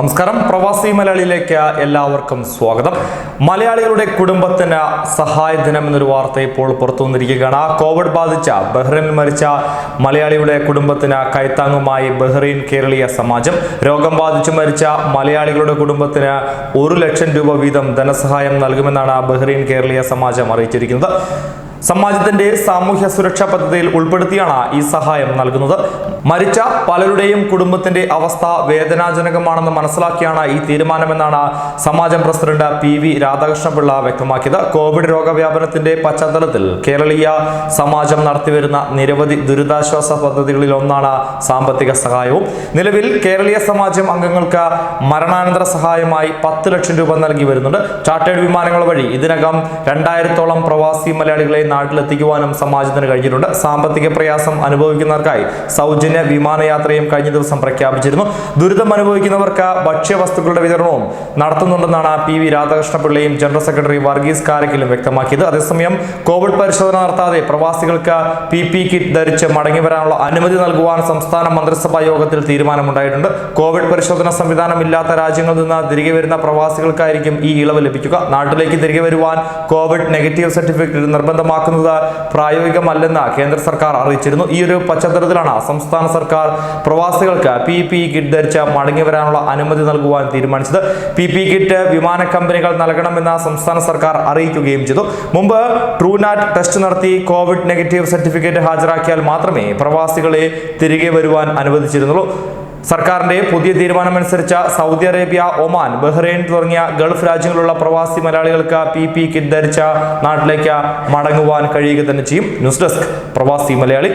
നമസ്കാരം. പ്രവാസി മലയാളിയിലേക്ക് എല്ലാവർക്കും സ്വാഗതം. മലയാളികളുടെ കുടുംബത്തിന് സഹായ ദിനം എന്നൊരു വാർത്ത ഇപ്പോൾ പുറത്തു വന്നിരിക്കുകയാണ്. കോവിഡ് ബാധിച്ച ബഹ്റൈനിൽ മരിച്ച മലയാളിയുടെ കുടുംബത്തിന് കൈത്താങ്ങുമായി ബഹ്റൈൻ കേരളീയ സമാജം. രോഗം ബാധിച്ചു മരിച്ച മലയാളികളുടെ കുടുംബത്തിന് ഒരു ലക്ഷം രൂപ വീതം ധനസഹായം നൽകുമെന്നാണ് ബഹ്റൈൻ കേരളീയ സമാജം അറിയിച്ചിരിക്കുന്നത്. സമാജത്തിന്റെ സാമൂഹ്യ സുരക്ഷാ പദ്ധതിയിൽ ഉൾപ്പെടുത്തിയാണ് ഈ സഹായം നൽകുന്നത്. മരിച്ച പലരുടെയും കുടുംബത്തിന്റെ അവസ്ഥ വേദനാജനകമാണെന്ന് മനസ്സിലാക്കിയാണ് ഈ തീരുമാനമെന്നാണ് സമാജം പ്രസിഡന്റ് പി വി രാധാകൃഷ്ണപിള്ള വ്യക്തമാക്കിയത്. കോവിഡ് രോഗവ്യാപനത്തിന്റെ പശ്ചാത്തലത്തിൽ കേരളീയ സമാജം നടത്തിവരുന്ന നിരവധി ദുരിതാശ്വാസ പദ്ധതികളിൽ ഒന്നാണ് സാമ്പത്തിക സഹായവും. നിലവിൽ കേരളീയ സമാജം അംഗങ്ങൾക്ക് മരണാനന്തര സഹായമായി പത്ത് ലക്ഷം രൂപ നൽകി വരുന്നുണ്ട്. ചാർട്ടേഡ് വിമാനങ്ങൾ വഴി ഇതിനകം രണ്ടായിരത്തോളം പ്രവാസി മലയാളികളെ നാട്ടിലെത്തിക്കുവാനും സമാജത്തിന് കഴിഞ്ഞിട്ടുണ്ട്. സാമ്പത്തിക പ്രയാസം അനുഭവിക്കുന്നവർക്കായി സൗജന്യ വിമാനയാത്രയും കഴിഞ്ഞ ദിവസം പ്രഖ്യാപിച്ചിരുന്നു. ദുരിതം അനുഭവിക്കുന്നവർക്ക് ഭക്ഷ്യവസ്തുക്കളുടെ വിതരണവും നടത്തുന്നുണ്ടെന്നാണ് പി വി രാധാകൃഷ്ണപിള്ളയും ജനറൽ സെക്രട്ടറി വർഗീസ് കാരക്കിലും വ്യക്തമാക്കിയത്. അതേസമയം കോവിഡ് പരിശോധന നടത്താതെ പ്രവാസികൾക്ക് പി പി കിറ്റ് ധരിച്ച് മടങ്ങി വരാനുള്ള അനുമതി നൽകുവാൻ സംസ്ഥാന മന്ത്രിസഭാ യോഗത്തിൽ തീരുമാനമുണ്ടായിട്ടുണ്ട്. കോവിഡ് പരിശോധന സംവിധാനം ഇല്ലാത്ത രാജ്യങ്ങളിൽ നിന്ന് തിരികെ വരുന്ന പ്രവാസികൾക്കായിരിക്കും ഈ ഇളവ് ലഭിക്കുക. നാട്ടിലേക്ക് തിരികെ വരുവാൻ കോവിഡ് നെഗറ്റീവ് സർട്ടിഫിക്കറ്റ് നിർബന്ധമാക്കുന്നത് പ്രായോഗികമല്ലെന്ന് കേന്ദ്ര സർക്കാർ അറിയിച്ചിരുന്നു. ഈ ഒരു പശ്ചാത്തലത്തിലാണ് സംസ്ഥാന സർക്കാർ പ്രവാസികൾക്ക് പി പി കിറ്റ് ധരിച്ച് മടങ്ങി വരാനുള്ള അനുമതി നൽകുവാൻ തീരുമാനിച്ചത്. പി പി കിറ്റ് വിമാന കമ്പനികൾ നൽകണമെന്ന് സംസ്ഥാന സർക്കാർ അറിയിക്കുകയും ചെയ്തു. മുമ്പ് ട്രൂനാറ്റ് ടെസ്റ്റ് നടത്തി കോവിഡ് നെഗറ്റീവ് സർട്ടിഫിക്കറ്റ് ഹാജരാക്കിയാൽ മാത്രമേ പ്രവാസികളെ തിരികെ വരുവാൻ അനുവദിച്ചിരുന്നുള്ളൂ. സർക്കാരിന്റെ പുതിയ തീരുമാനമനുസരിച്ച സൗദി അറേബ്യ ഒമാൻ ബഹ്റൈൻ തുടങ്ങിയ ഗൾഫ് രാജ്യങ്ങളിലുള്ള പ്രവാസി മലയാളികൾക്ക് പി പി കിറ്റ് ധരിച്ച നാട്ടിലേക്ക് മടങ്ങുവാൻ കഴിയുക തന്നെ ചെയ്യും. ന്യൂസ് ഡെസ്ക് പ്രവാസി മലയാളി.